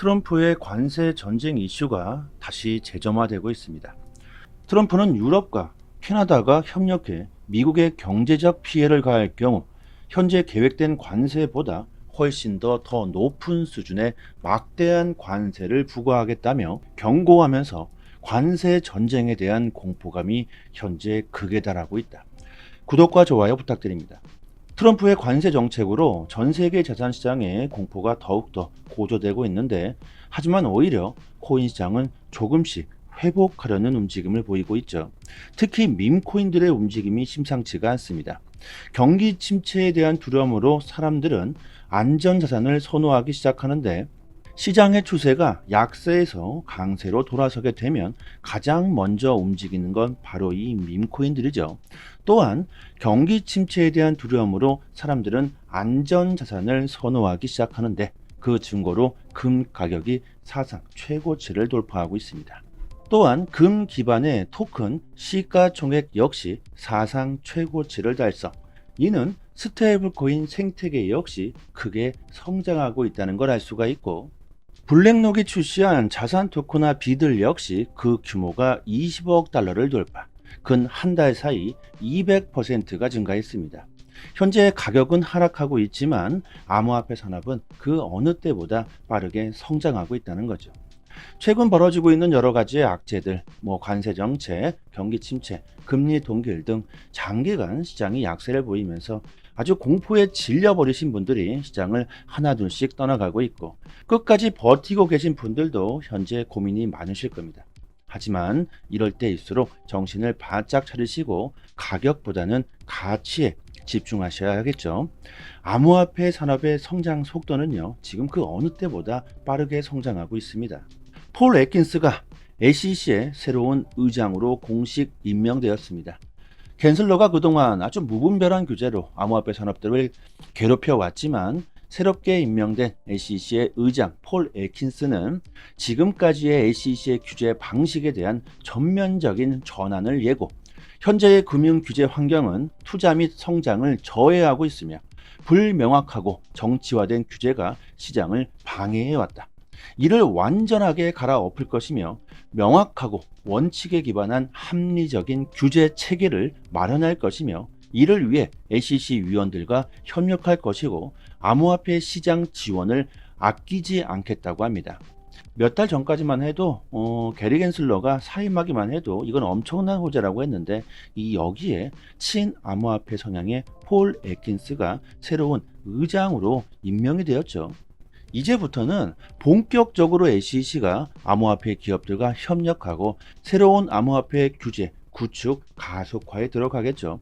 트럼프의 관세 전쟁 이슈가 다시 재점화되고 있습니다. 트럼프는 유럽과 캐나다가 협력해 미국의 경제적 피해를 가할 경우 현재 계획된 관세보다 훨씬 더 더 높은 수준의 막대한 관세를 부과하겠다며 경고하면서 관세 전쟁에 대한 공포감이 현재 극에 달하고 있다. 구독과 좋아요 부탁드립니다. 트럼프의 관세 정책으로 전 세계 자산 시장의 공포가 더욱더 고조되고 있는데 하지만 오히려 코인 시장은 조금씩 회복하려는 움직임을 보이고 있죠. 특히 밈코인들의 움직임이 심상치가 않습니다. 경기 침체에 대한 두려움으로 사람들은 안전자산을 선호하기 시작하는데 시장의 추세가 약세에서 강세로 돌아서게 되면 가장 먼저 움직이는 건 바로 이 밈코인들이죠. 또한 경기 침체에 대한 두려움으로 사람들은 안전 자산을 선호하기 시작하는데 그 증거로 금 가격이 사상 최고치를 돌파하고 있습니다. 또한 금 기반의 토큰 시가총액 역시 사상 최고치를 달성. 이는 스테이블 코인 생태계 역시 크게 성장하고 있다는 걸 알 수가 있고 블랙록이 출시한 자산 토크나 비들 역시 그 규모가 20억 달러를 돌파. 근 한 달 사이 200%가 증가했습니다. 현재 가격은 하락하고 있지만 암호화폐 산업은 그 어느 때보다 빠르게 성장하고 있다는 거죠. 최근 벌어지고 있는 여러 가지의 악재들, 뭐 관세 정책, 경기 침체, 금리 동결 등 장기간 시장이 약세를 보이면서 아주 공포에 질려버리신 분들이 시장을 하나둘씩 떠나가고 있고 끝까지 버티고 계신 분들도 현재 고민이 많으실 겁니다. 하지만 이럴 때일수록 정신을 바짝 차리시고 가격보다는 가치에 집중하셔야겠죠. 암호화폐 산업의 성장 속도는요, 지금 그 어느 때보다 빠르게 성장하고 있습니다. 폴 애킨스가 SEC의 새로운 의장으로 공식 임명되었습니다. 겐슬러가 그동안 아주 무분별한 규제로 암호화폐 산업들을 괴롭혀 왔지만 새롭게 임명된 SEC의 의장 폴 애킨스는 지금까지의 SEC의 규제 방식에 대한 전면적인 전환을 예고 현재의 금융 규제 환경은 투자 및 성장을 저해하고 있으며 불명확하고 정치화된 규제가 시장을 방해해 왔다. 이를 완전하게 갈아엎을 것이며 명확하고 원칙에 기반한 합리적인 규제 체계를 마련할 것이며 이를 위해 SEC 위원들과 협력할 것이고 암호화폐 시장 지원을 아끼지 않겠다고 합니다. 몇 달 전까지만 해도 어, 게리 겐슬러가 사임하기만 해도 이건 엄청난 호재라고 했는데 이 여기에 친 암호화폐 성향의 폴 애킨스가 새로운 의장으로 임명이 되었죠. 이제부터는 본격적으로 SEC가 암호화폐 기업들과 협력하고 새로운 암호화폐 규제 구축 가속화에 들어가겠죠.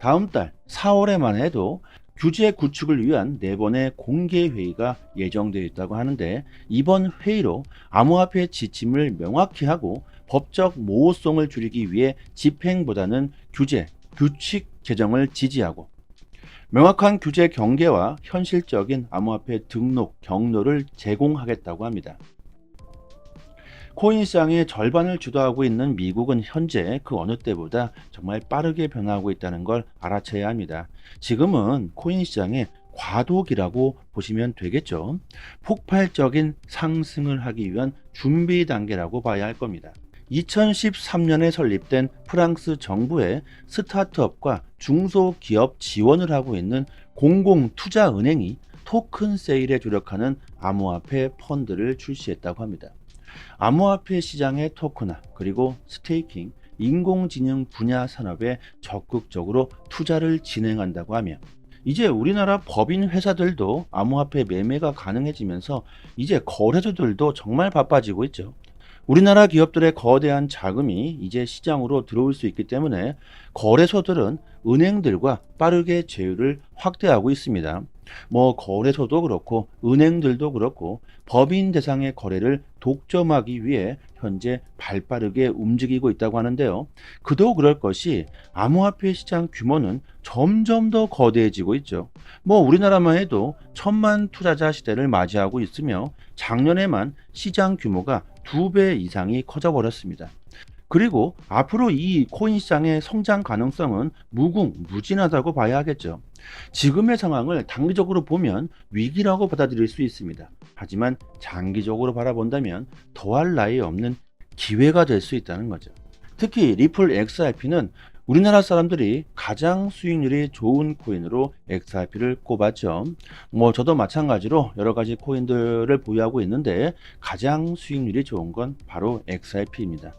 다음 달 4월에만 해도 규제 구축을 위한 네 번의 공개 회의가 예정되어 있다고 하는데 이번 회의로 암호화폐 지침을 명확히 하고 법적 모호성을 줄이기 위해 집행보다는 규제, 규칙 개정을 지지하고 명확한 규제 경계와 현실적인 암호화폐 등록 경로를 제공하겠다고 합니다. 코인 시장의 절반을 주도하고 있는 미국은 현재 그 어느 때보다 정말 빠르게 변화하고 있다는 걸 알아채야 합니다. 지금은 코인 시장의 과도기라고 보시면 되겠죠. 폭발적인 상승을 하기 위한 준비 단계라고 봐야 할 겁니다. 2013년에 설립된 프랑스 정부의 스타트업과 중소기업 지원을 하고 있는 공공투자은행이 토큰 세일에 주력하는 암호화폐 펀드를 출시했다고 합니다. 암호화폐 시장의 토크나 그리고 스테이킹, 인공지능 분야 산업에 적극적으로 투자를 진행한다고 하며 이제 우리나라 법인 회사들도 암호화폐 매매가 가능해지면서 이제 거래소들도 정말 바빠지고 있죠. 우리나라 기업들의 거대한 자금이 이제 시장으로 들어올 수 있기 때문에 거래소들은 은행들과 빠르게 제휴를 확대하고 있습니다. 뭐 거래소도 그렇고 은행들도 그렇고 법인 대상의 거래를 독점하기 위해 현재 발빠르게 움직이고 있다고 하는데요. 그도 그럴 것이 암호화폐 시장 규모는 점점 더 거대해지고 있죠. 뭐 우리나라만 해도 천만 투자자 시대를 맞이하고 있으며 작년에만 시장 규모가 두 배 이상이 커져 버렸습니다. 그리고 앞으로 이 코인 시장의 성장 가능성은 무궁무진하다고 봐야 하겠죠. 지금의 상황을 단기적으로 보면 위기라고 받아들일 수 있습니다. 하지만 장기적으로 바라본다면 더할 나위 없는 기회가 될 수 있다는 거죠. 특히 리플 XRP는 우리나라 사람들이 가장 수익률이 좋은 코인으로 XRP를 꼽았죠. 뭐 저도 마찬가지로 여러 가지 코인들을 보유하고 있는데 가장 수익률이 좋은 건 바로 XRP입니다.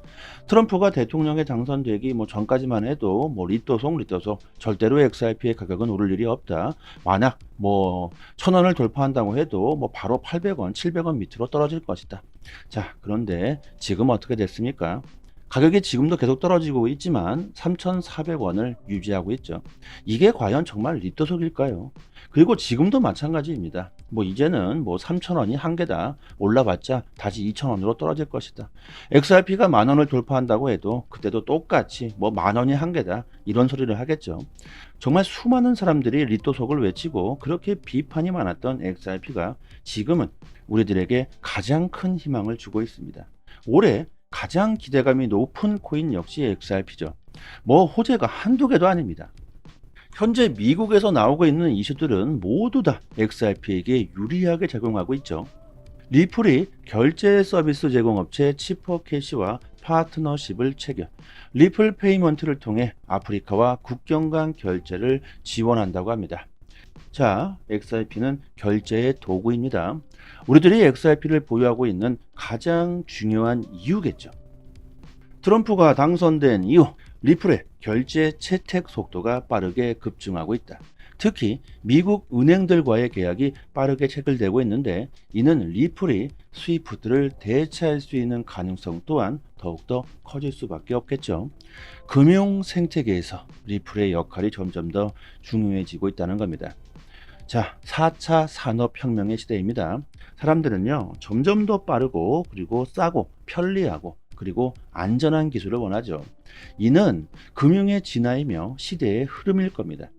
트럼프가 대통령에 당선되기 뭐 전까지만 해도 뭐 리또속 리또속 절대로 XRP의 가격은 오를 일이 없다. 만약 뭐 천 원을 돌파한다고 해도 뭐 바로 800원, 700원 밑으로 떨어질 것이다. 자, 그런데 지금 어떻게 됐습니까? 가격이 지금도 계속 떨어지고 있지만 3,400원을 유지하고 있죠. 이게 과연 정말 리또속일까요? 그리고 지금도 마찬가지입니다. 뭐 이제는 뭐 3,000원이 한계다. 올라봤자 다시 2,000원으로 떨어질 것이다. XRP가 만 원을 돌파한다고 해도 그때도 똑같이 뭐 만 원이 한계다. 이런 소리를 하겠죠. 정말 수많은 사람들이 리또속을 외치고 그렇게 비판이 많았던 XRP가 지금은 우리들에게 가장 큰 희망을 주고 있습니다. 올해 가장 기대감이 높은 코인 역시 XRP죠. 뭐 호재가 한두 개도 아닙니다. 현재 미국에서 나오고 있는 이슈들은 모두 다 XRP에게 유리하게 작용하고 있죠. 리플이 결제 서비스 제공업체 치퍼캐시와 파트너십을 체결, 리플 페이먼트를 통해 아프리카와 국경 간 결제를 지원한다고 합니다. 자, XRP는 결제의 도구입니다. 우리들이 XRP를 보유하고 있는 가장 중요한 이유겠죠. 트럼프가 당선된 이후 리플의 결제 채택 속도가 빠르게 급증하고 있다. 특히 미국 은행들과의 계약이 빠르게 체결되고 있는데 이는 리플이 스위프트를 대체할 수 있는 가능성 또한 더욱더 커질 수밖에 없겠죠. 금융 생태계에서 리플의 역할이 점점 더 중요해지고 있다는 겁니다. 자, 4차 산업혁명의 시대입니다. 사람들은요, 점점 더 빠르고, 그리고 싸고, 편리하고, 그리고 안전한 기술을 원하죠. 이는 금융의 진화이며 시대의 흐름일 겁니다.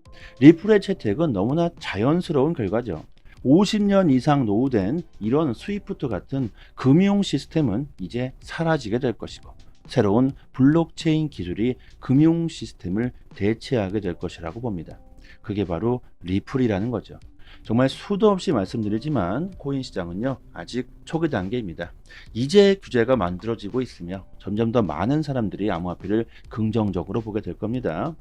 리플의 채택은 너무나 자연스러운 결과죠. 50년 이상 노후된 이런 스위프트 같은 금융 시스템은 이제 사라지게 될 것이고, 새로운 블록체인 기술이 금융 시스템을 대체하게 될 것이라고 봅니다. 그게 바로 리플이라는 거죠. 정말 수도 없이 말씀드리지만 코인 시장은요 아직 초기 단계입니다. 이제 규제가 만들어지고 있으며 점점 더 많은 사람들이 암호화폐를 긍정적으로 보게 될 겁니다.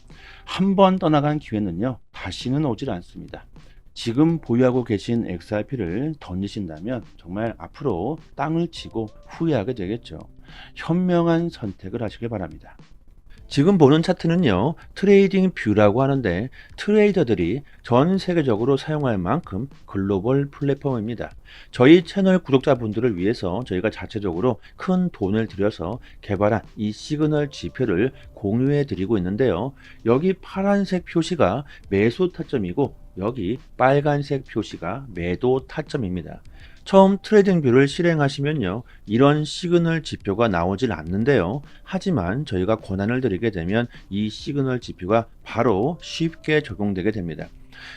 한 번 떠나간 기회는요 다시는 오질 않습니다. 지금 보유하고 계신 XRP를 던지신다면 정말 앞으로 땅을 치고 후회하게 되겠죠. 현명한 선택을 하시길 바랍니다. 지금 보는 차트는요, 트레이딩 뷰라고 하는데 트레이더들이 전 세계적으로 사용할 만큼 글로벌 플랫폼입니다. 저희 채널 구독자분들을 위해서 저희가 자체적으로 큰 돈을 들여서 개발한 이 시그널 지표를 공유해 드리고 있는데요. 여기 파란색 표시가 매수 타점이고 여기 빨간색 표시가 매도 타점입니다. 처음 트레이딩 뷰를 실행하시면요. 이런 시그널 지표가 나오질 않는데요. 하지만 저희가 권한을 드리게 되면 이 시그널 지표가 바로 쉽게 적용되게 됩니다.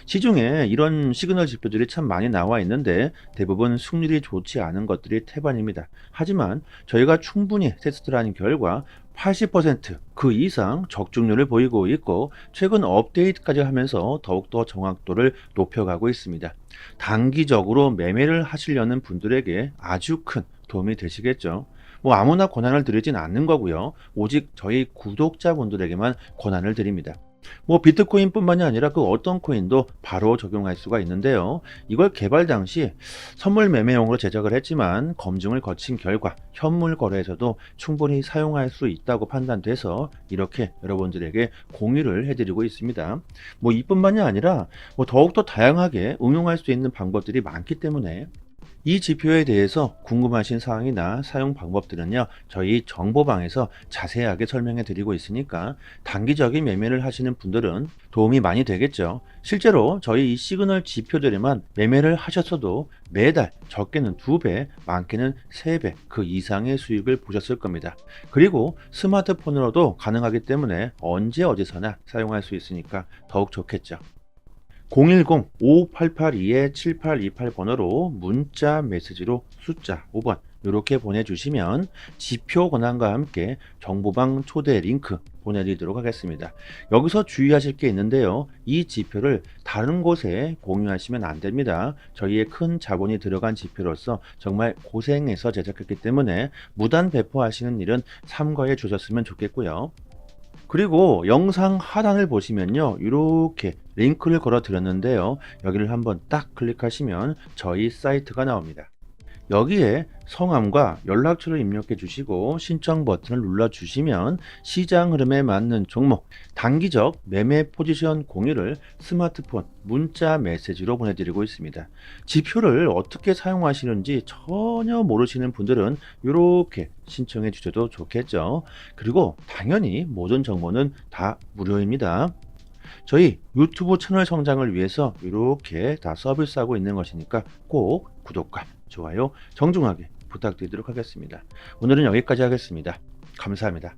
시중에 이런 시그널 지표들이 참 많이 나와 있는데 대부분 승률이 좋지 않은 것들이 태반입니다. 하지만 저희가 충분히 테스트를 한 결과 80%그 이상 적중률을 보이고 있고 최근 업데이트까지 하면서 더욱더 정확도를 높여가고 있습니다. 단기적으로 매매를 하시려는 분들에게 아주 큰 도움이 되시겠죠. 뭐 아무나 권한을 드리진 않는 거고요. 오직 저희 구독자분들에게만 권한을 드립니다. 뭐 비트코인뿐만이 아니라 그 어떤 코인도 바로 적용할 수가 있는데요. 이걸 개발 당시 선물 매매용으로 제작을 했지만 검증을 거친 결과 현물 거래에서도 충분히 사용할 수 있다고 판단돼서 이렇게 여러분들에게 공유를 해드리고 있습니다. 뭐 이뿐만이 아니라 뭐 더욱더 다양하게 응용할 수 있는 방법들이 많기 때문에 이 지표에 대해서 궁금하신 사항이나 사용 방법들은요, 저희 정보방에서 자세하게 설명해 드리고 있으니까 단기적인 매매를 하시는 분들은 도움이 많이 되겠죠. 실제로 저희 이 시그널 지표들에만 매매를 하셨어도 매달 적게는 2배, 많게는 3배 그 이상의 수익을 보셨을 겁니다. 그리고 스마트폰으로도 가능하기 때문에 언제 어디서나 사용할 수 있으니까 더욱 좋겠죠. 010-5882-7828번호로 문자 메시지로 숫자 5번 이렇게 보내주시면 지표 권한과 함께 정보방 초대 링크 보내드리도록 하겠습니다. 여기서 주의하실 게 있는데요. 이 지표를 다른 곳에 공유하시면 안 됩니다. 저희의 큰 자본이 들어간 지표로서 정말 고생해서 제작했기 때문에 무단 배포하시는 일은 삼가해 주셨으면 좋겠고요. 그리고 영상 하단을 보시면요. 이렇게 링크를 걸어 드렸는데요. 여기를 한번 딱 클릭하시면 저희 사이트가 나옵니다. 여기에 성함과 연락처를 입력해 주시고 신청 버튼을 눌러 주시면 시장 흐름에 맞는 종목 단기적 매매 포지션 공유를 스마트폰 문자 메시지로 보내드리고 있습니다. 지표를 어떻게 사용하시는지 전혀 모르시는 분들은 이렇게 신청해 주셔도 좋겠죠. 그리고 당연히 모든 정보는 다 무료입니다. 저희 유튜브 채널 성장을 위해서 이렇게 다 서비스하고 있는 것이니까 꼭 구독과 좋아요 정중하게 부탁드리도록 하겠습니다. 오늘은 여기까지 하겠습니다. 감사합니다.